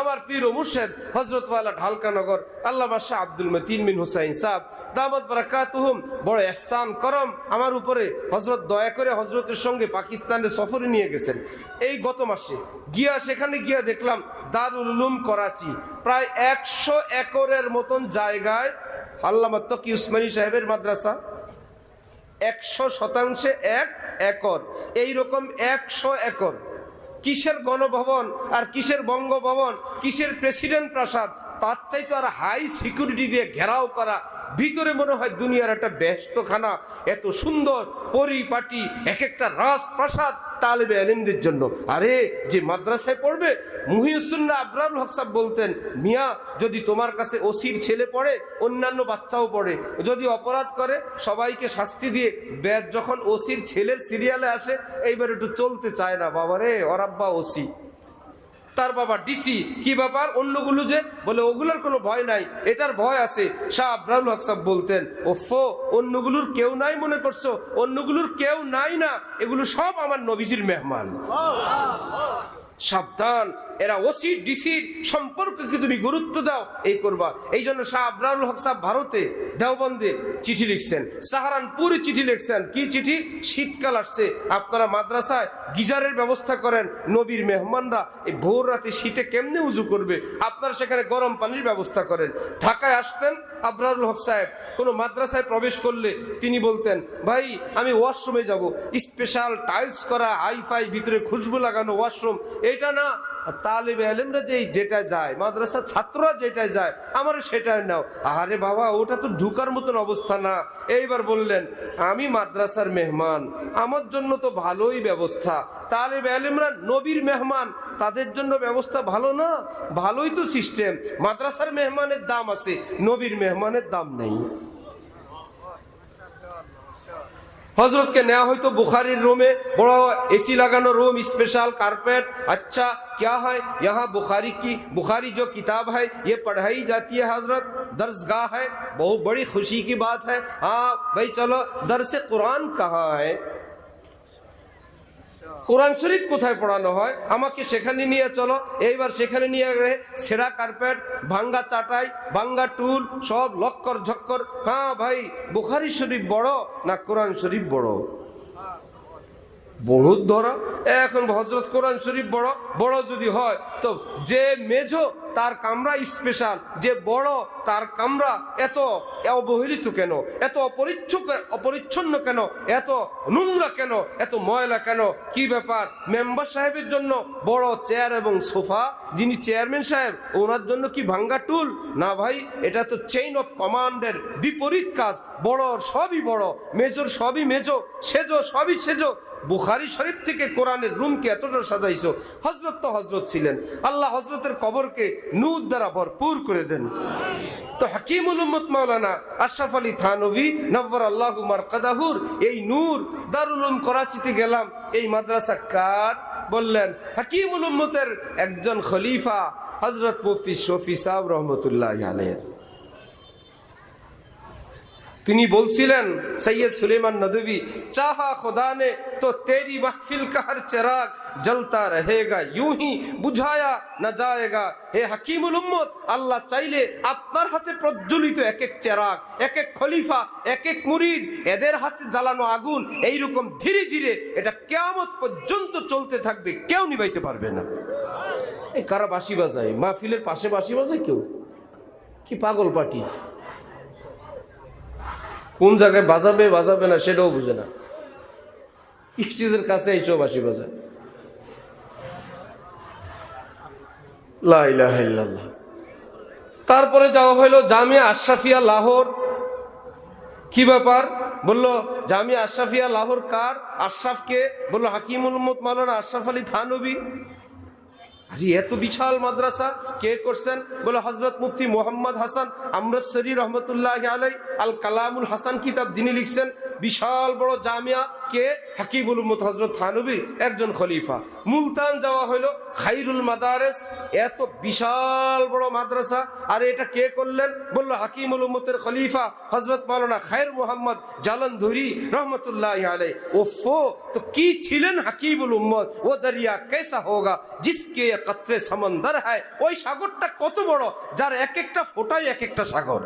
আমার পীর ও মুর্শেদ হজরতওয়ালা ঢালকানগর আল্লাহ বাদশাহ আব্দুল মতিন বিন হুসাইন সাহ দামত বারাকাতুহুম, বড় এহসান, করম আমার উপরে হজরত দয়া করে হজরতের সঙ্গে পাকিস্তানে সফরে নিয়ে গেছেন। এই গত মাসে গিয়া সেখানে গিয়া দেখলাম দারুল উলুম করাচি, প্রায় একশো একরের মতন জায়গায় আল্লামা তকি উসমানী সাহেবের মাদ্রাসা, একশো শতাংশে এক একর এই রকম একশো একর। কিসের গণভবন আর কিসের বঙ্গভবন, কিসের প্রেসিডেন্ট প্রাসাদ, তার চাইতে আর হাই সিকিউরিটি দিয়ে ঘেরাও করা ভিতরে মনে হয় দুনিয়ার একটা ব্যস্তখানা, এত সুন্দর পরিপাটি এক একটা রাজপ্রাসাদ তালেবে আলিমদের জন্য। আরে, যে মাদ্রাসায় পড়বে মুহিউসুল্লাহ আবরাল হক সাহেব বলতেন, মিয়া, যদি তোমার কাছে ওসির ছেলে পড়ে, অন্যান্য বাচ্চাও পড়ে। যদি অপরাধ করে, সবাইকে শাস্তি দিয়ে ব্যাদ যখন ওসির ছেলের সিরিয়ালে আসে, এইবার একটু চলতে চায় না। বাবারে ওরাব্বা ওসি। তার বাবা ডিসি কি ব্যাপার? অন্যগুলো যে বলে, ওগুলোর কোনো ভয় নাই, এটার ভয় আছে। শাহ আব্রাহুল হক সাহেব বলতেন ও ফো অন্যগুলোর কেউ নাই মনে করছ? অন্যগুলোর কেউ নাই না? এগুলো সব আমার নবীজির মেহমান। সাবধান এরা ওসি ডিসির সম্পর্ককে তুমি গুরুত্ব দাও, এই করবা। এই জন্য শাহ আবরারুল হক সাহ ভারতে দেওবন্দে চিঠি লিখছেন। সাহারানপুরে চিঠি লিখছেন। কি চিঠি? শীতকাল আসছে। আপনারা মাদ্রাসায় গিজারের ব্যবস্থা করেন, নবীর মেহমানরা এই ভোর রাতে শীতে কেমনে উজু করবে? আপনারা সেখানে গরম পানির ব্যবস্থা করেন। ঢাকায় আসতেন আবরারুল হক সাহেব। কোনো মাদ্রাসায় প্রবেশ করলে তিনি বলতেন, ভাই, আমি ওয়াশরুমে যাব। স্পেশাল টাইলস করা হাইফাই ভিতরে খুশবু লাগানো ওয়াশরুম। এটা না তালিবে আলেমরা যে যেটা যায়, মাদ্রাসা ছাত্ররা যেটায় যায় আমার সেটাই নাও। আরে বাবা, ওটা তো ঢুকার মতন অবস্থা না। এইবার বললেন, আমি মাদ্রাসার মেহমান, আমার জন্য তো ভালোই ব্যবস্থা। তালিবে আলেমরা নবীর মেহমান, তাদের জন্য ব্যবস্থা ভালো না? ভালোই তো সিস্টেম মাদ্রাসার মেহমানের দাম আছে, নবীর মেহমানের দাম নেই। حضرت کے نیا ہوئی تو بخاری روم ہے اے سی لگانا روم اسپیشل کارپیٹ اچھا کیا ہے یہاں بخاری کی بخاری جو کتاب ہے یہ پڑھائی جاتی ہے حضرت درس گاہ ہے بہت بڑی خوشی کی بات ہے। ہاں بھائی چلو، درس قرآن کہاں ہے؟ কোরআন শরীফ কোথায় পড়ানো হয়? আমাকে সেখানে নিয়ে চলো। এইবার সেখানে নিয়ে গেলে সেরা কার্পেট, ভাঙ্গা চাটাই, ভাঙ্গা টুল, সব লক্কর ঝক্কর। হ্যাঁ ভাই, বুখারি শরীফ বড় না কোরআন শরীফ বড়? বহুত ধরা এখন হজরত কোরআন শরীফ বড় বড় যদি হয়, তো যে মেঝো তার কামরা স্পেশাল যে বড়, তার কামরা এত অবহেলিত কেন? এত অপরিচ্ছ অপরিচ্ছন্ন কেন? এত নোংরা কেন? এত ময়লা কেন? কি ব্যাপার? মেম্বার সাহেবের জন্য বড় চেয়ার এবং সোফা যিনি চেয়ারম্যান সাহেব, ওনার জন্য কি ভাঙ্গা টুল না ভাই, এটা তো চেইন অফ কমান্ডের বিপরীত কাজ। বড় সবই বড়, মেজর সবই মেজো, সেজো সবই সেজো। বুখারি শরীফ থেকে কোরআনের রুমকে এতটা সাজাইছো। হজরত তো হজরত ছিলেন। আল্লাহ হজরতের কবরকে নূর দ্বারা ভরপুর করে দেন। তো হাকিমুল উম্মত মাওলানা আশরাফ আলী থানবী নব্বর আল্লাহ মারকাদাহুর, এই নূর দারুল উলুম করাচিতে গেলাম, এই মাদ্রাসা কার বললেন, হাকিমুল উম্মতের একজন খলিফা হজরত মুফতি শফি সাহ রহমতুল্লাহ আলের তিনি বলছিলেন, সৈয়দ সুলেমান নদী চাহা খোদা নে তো তেরি মাহফিল কাহার চেরাগ জলতা রহেগা ইউঁ হি বুঝায়া না যায়গা। হে হাকিমুল উম্মত, আল্লাহ চাইলে আপনার হাতে প্রজ্বলিত এক এক চেরাগ এক এক খলিফা এক এক মুরিদ, এদের হাতে জ্বালানো আগুন এই রকম ধীরে ধীরে এটা কেয়ামত পর্যন্ত চলতে থাকবে, কেউ নিবাইতে পারবে না। এই কারা বাসি বাজায়? মাহফিলের পাশে বাসি বাজায় কেউ? কি পাগল পাটি কোন জায়গায় বাজাবে বাজাবে না, সেটাও বুঝে না। স্টেজের কাছে এইসব বাসি ইলাহা ইল্লাল্লাহ। তারপরে যাওয়া হলো জামিয়া আশরাফিয়া লাহোর। কি ব্যাপার? বলল, জামিয়া আশরাফিয়া লাহোর কার? আশরাফকে? বলল, হাকিমুল উম্মত মাওলানা আশরাফ আলী থানবী। আরে, এত বিশাল মাদ্রাসা, কে করছেন? বলে হজরত মুফতি মোহাম্মদ হাসান আমরতসরি রহমতুল্লাহ আলাই আল কালামুল হাসান কিতাব যিনি লিখছেন, বিশাল বড় জামিয়া কে? হাকিবুল উম্মত হজরত থানবী, একজন খলিফা। মুলতান যাওয়া হলো খাইরুল মাদারেস। এত বিশাল বড় মাদ্রাসা, আর, এটা কে করলেন? বলল, হাকিমুল উম্মতের খলিফা হজরত মাওলানা খায়ের মোহাম্মদ জালন্ধরি রহমতুল্লাহ আলাই ওফো, তো কি ছিলেন হাকিমুল উম্মত? ও দরিয়া কেসা হোগা, জিসকে কত্রে সমন্দর হয়। ওই সাগরটা কত বড়? যার এক একটা ফোটাই এক একটা সাগর।